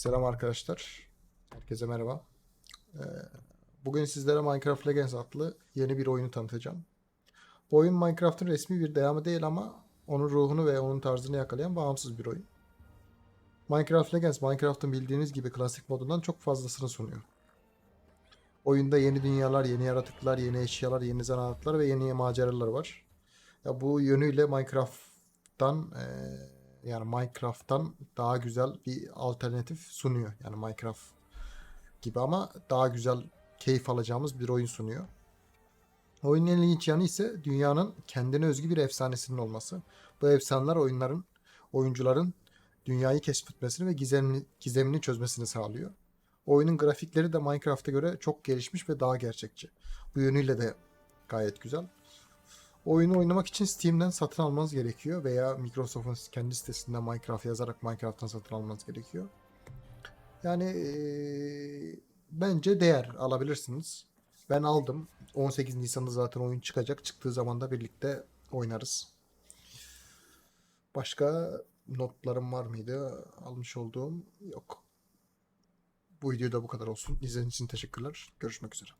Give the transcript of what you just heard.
Selam arkadaşlar. Herkese merhaba. Ee, Bugün sizlere Minecraft Legends adlı yeni bir oyunu tanıtacağım. Bu oyun Minecraft'ın resmi bir devamı değil ama onun ruhunu ve onun tarzını yakalayan bağımsız bir oyun. Minecraft Legends, Minecraft'ın bildiğiniz gibi klasik modundan çok fazlasını sunuyor. Oyunda yeni dünyalar, yeni yaratıklar, yeni eşyalar, yeni zanaatlar ve yeni maceralar var. Ya bu yönüyle Minecraft'tan eee, yani Minecraft'tan daha güzel bir alternatif sunuyor. Yani Minecraft gibi ama daha güzel keyif alacağımız bir oyun sunuyor. Oyunun en ilginç yanı ise dünyanın kendine özgü bir efsanesinin olması. Bu efsaneler oyunların, oyuncuların dünyayı keşfetmesini ve gizemini, gizemini çözmesini sağlıyor. Oyunun grafikleri de Minecraft'a göre çok gelişmiş ve daha gerçekçi. Bu yönüyle de gayet güzel. Oyunu oynamak için Steam'den satın almanız gerekiyor veya Microsoft'un kendi sitesinden Minecraft yazarak Minecraft'tan satın almanız gerekiyor. Yani eee, bence değer alabilirsiniz. Ben aldım. 18 Nisan'da zaten oyun çıkacak. Çıktığı zaman da birlikte oynarız. Başka notlarım var mıydı? Almış olduğum yok. Bu videoda bu kadar olsun. İzlediğiniz için teşekkürler. Görüşmek üzere.